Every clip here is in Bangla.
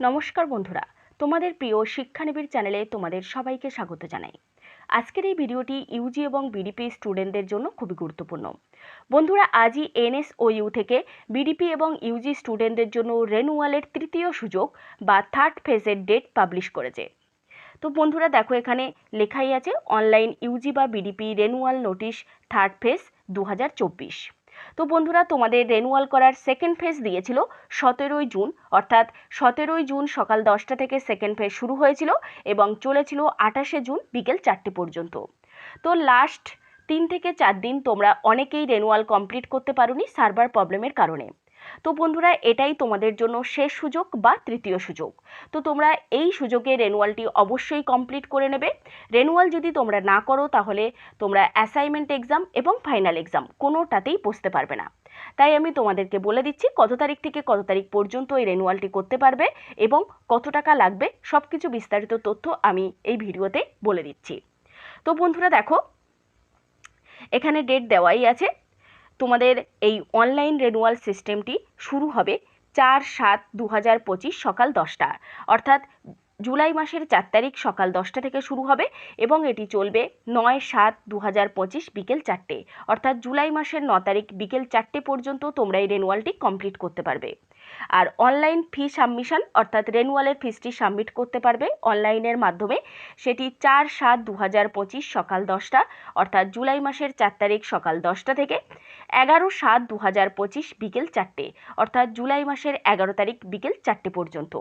নমস্কার বন্ধুরা, তোমাদের প্রিয় শিক্ষানিবিড় চ্যানেলে তোমাদের সবাইকে স্বাগত জানাই। আজকের এই ভিডিওটি ইউজি এবং বিডিপি স্টুডেন্টদের জন্য খুবই গুরুত্বপূর্ণ। বন্ধুরা, আজই এনএস ও ইউ থেকে বিডিপি এবং ইউজি স্টুডেন্টদের জন্য রেনুয়ালের তৃতীয় সুযোগ বা থার্ড ফেজের ডেট পাবলিশ করেছে। তো বন্ধুরা, দেখো এখানে লেখাই আছে, অনলাইন ইউজি বা BDP renewal notice third phase দু হাজার চব্বিশ। তো বন্ধুরা, তোমাদের রেনুয়াল করার সেকেন্ড ফেজ দিয়েছিল সতেরোই জুন। অর্থাৎ সতেরোই জুন সকাল দশটা থেকে সেকেন্ড ফেজ শুরু হয়েছিল এবং চলেছিল আঠাশে জুন বিকেল চারটে পর্যন্ত। তো লাস্ট তিন থেকে চার দিন তোমরা অনেকেই রেনুয়াল কমপ্লিট করতে পারোনি সার্ভার প্রবলেমের কারণে। তো বন্ধুরা, এটাই তোমাদের জন্য শেষ সুযোগ বা তৃতীয় সুযোগ। তো তোমরা এই সুযোগে রেনুয়ালটি অবশ্যই কমপ্লিট করে নেবে। রেনুয়াল যদি তোমরা না করো, তাহলে তোমরা অ্যাসাইনমেন্ট এক্সাম এবং ফাইনাল এক্সাম কোনোটাতেই বসতে পারবে না। তাই আমি তোমাদেরকে বলে দিচ্ছি, কত তারিখ থেকে কত তারিখ পর্যন্ত এই রেনুয়ালটি করতে পারবে এবং কত টাকা লাগবে সব কিছু বিস্তারিত তথ্য আমি এই ভিডিওতে বলে দিচ্ছি। তো বন্ধুরা, দেখো, এখানে ডেট দেওয়াই আছে। তোমাদের এই অনলাইন রেনুয়াল সিস্টেমটি শুরু হবে চার সাত দু হাজার পঁচিশ সকাল দশটা। অর্থাৎ জুলাই মাসের চার তারিখ সকাল দশটা থেকে শুরু হবে এবং এটি চলবে নয় সাত দু হাজার পঁচিশ বিকেল চারটে। অর্থাৎ জুলাই মাসের ন তারিখ বিকেল চারটে পর্যন্ত তোমরা এই রেনুয়ালটি কমপ্লিট করতে পারবে। আর অনলাইন ফি সাবমিশন অর্থাৎ রেনুয়ালের ফিসটি সাবমিট করতে পারবে অনলাইনের মাধ্যমে, সেটি চার সাত দু হাজার পঁচিশ সকাল দশটা, অর্থাৎ জুলাই মাসের চার তারিখ সকাল দশটা থেকে। এগারো সাত দু হাজার পঁচিশ বিকেল চারটে, অর্থাৎ জুলাই মাসের এগারো তারিখ বিকেল চারটে পর্যন্ত।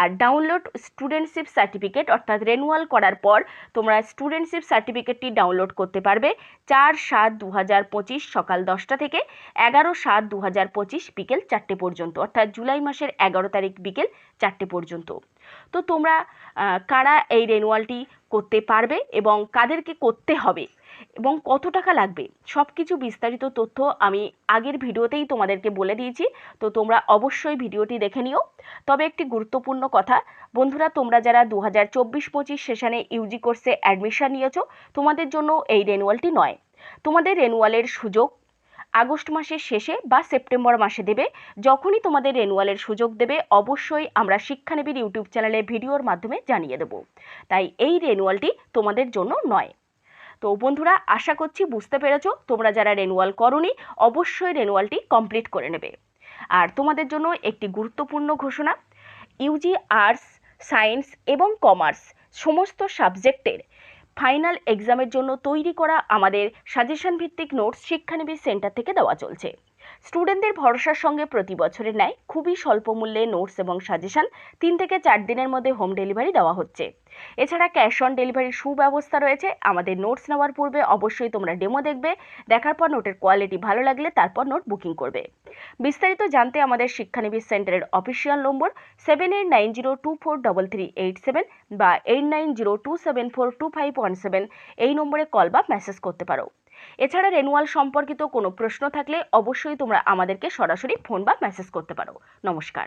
আর ডাউনলোড স্টুডেন্টশিপ সার্টিফিকেট অর্থাৎ রেনুয়াল করার পর তোমরা স্টুডেন্টশিপ সার্টিফিকেটটি ডাউনলোড করতে পারবে চার সাত দু হাজার পঁচিশ সকাল দশটা থেকে এগারো সাত দু হাজার পঁচিশ বিকেল চারটে পর্যন্ত, অর্থাৎ জুলাই মাসের এগারো তারিখ বিকেল চারটে পর্যন্ত। তো তোমরা কারা এই রেনুয়ালটি করতে পারবে এবং কাদেরকে করতে হবে? এবং কত টাকা লাগবে সব কিছু বিস্তারিত তথ্য আমি আগের ভিডিওতেই তোমাদেরকে বলে দিয়েছি, তো তোমরা অবশ্যই ভিডিওটি দেখে নিও। তবে একটি গুরুত্বপূর্ণ কথা, বন্ধুরা তোমরা যারা দু হাজার চব্বিশ পঁচিশ সেশনে ইউজি কোর্সে অ্যাডমিশন নিয়েছো, তোমাদের জন্য এই রেনুয়ালটি নয়। তোমাদের রেনুয়ালের সুযোগ আগস্ট মাসের শেষে বা সেপ্টেম্বর মাসে দেবে। যখনই তোমাদের রেনুয়ালের সুযোগ দেবে, অবশ্যই আমরা শিক্ষানবীর ইউটিউব চ্যানেলে ভিডিওর মাধ্যমে জানিয়ে দেব। তাই এই রেনুয়ালটি তোমাদের জন্য নয়। তো বন্ধুরা, আশা করছি বুঝতে পেরেছ, তোমরা যারা রেনুয়াল করনি, অবশ্যই রেনুয়ালটি কমপ্লিট করে নেবে। আর তোমাদের জন্য একটি গুরুত্বপূর্ণ ঘোষণা ইউজি আর্টস সায়েন্স এবং কমার্স সমস্ত সাবজেক্টের ফাইনাল এক্সামের জন্য তৈরি করা আমাদের সাজেশন ভিত্তিক নোটস শিক্ষানিবিশ সেন্টার থেকে দেওয়া চলছে। স্টুডেন্টদের ভরসার সঙ্গে প্রতি বছরের ন্যায় খুবই স্বল্প মূল্যে নোটস এবং সাজেশন তিন থেকে চার দিনের মধ্যে হোম ডেলিভারি দেওয়া হচ্ছে। এছাড়া ক্যাশ অন ডেলিভারির সুব্যবস্থা রয়েছে। আমাদের নোটস নেওয়ার পূর্বে অবশ্যই তোমরা ডেমো দেখবে, দেখার পর নোটের কোয়ালিটি ভালো লাগলে তারপর নোট বুকিং করবে। বিস্তারিত জানতে আমাদের শিক্ষানবী সেন্টারের official number seven eight nine zero two four double three eight seven বা eight nine zero two seven four two five one seven. এই নম্বরে কল বা মেসেজ করতে পারো। এছাড়া রেনুয়াল সম্পর্কিত কোনো প্রশ্ন থাকলে অবশ্যই তোমরা আমাদেরকে সরাসরি ফোন বা মেসেজ করতে পারো। নমস্কার।